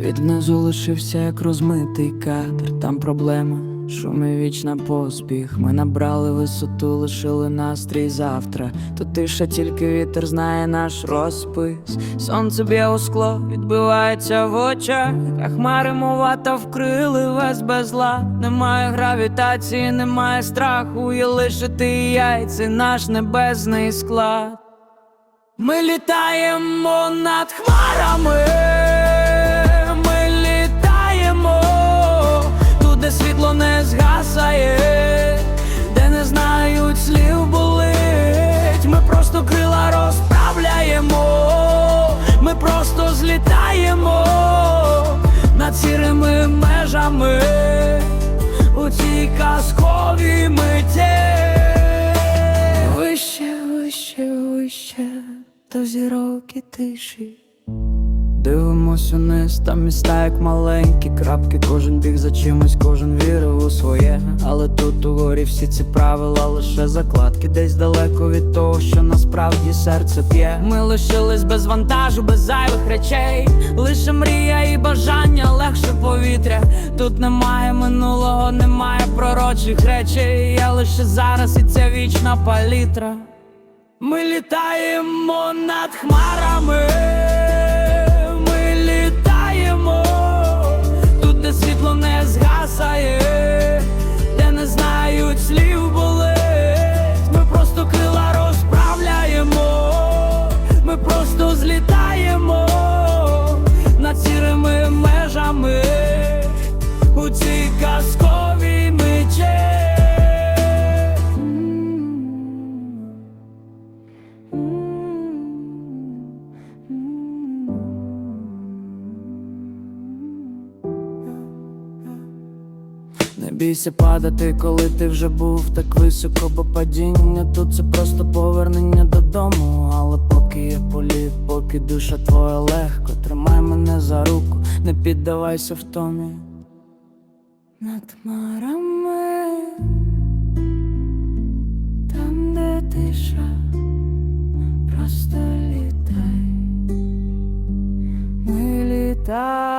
Внизу лишився як розмитий кадр, там проблема, шум і вічна поспіх. Ми набрали висоту, лишили настрій завтра. То тиша, тільки вітер знає наш розпис. Сонце б'є у скло, відбивається в очах, а хмари мовата вкрили весь безлад. Немає гравітації, немає страху, є лише ти і я, і наш небесний склад. Ми літаємо над хмарами, слів болить. Ми просто крила розправляємо, ми просто злітаємо над сірими межами у цій казковій миті. Вище, вище, вище, до зірок і тиші. Дивимось униз, там міста як маленькі крапки, кожен біг за чимось, кожен вірив у своє. Але тут угорі всі ці правила лише закладки, десь далеко від того, що насправді серце п'є. Ми лишились без вантажу, без зайвих речей. Лише мрія і бажання, легше повітря. Тут немає минулого, немає пророчих речей. Я лише зараз, і це вічна палітра. Ми літаємо над хмарами, Не бійся падати, коли ти вже був так високо, бо падіння тут це просто повернення додому. Але поки є політ, поки душа твоя легко, тримай мене за руку, не піддавайся втомі. Над хмарами, там, де тиша, просто літай. Ми літаємо.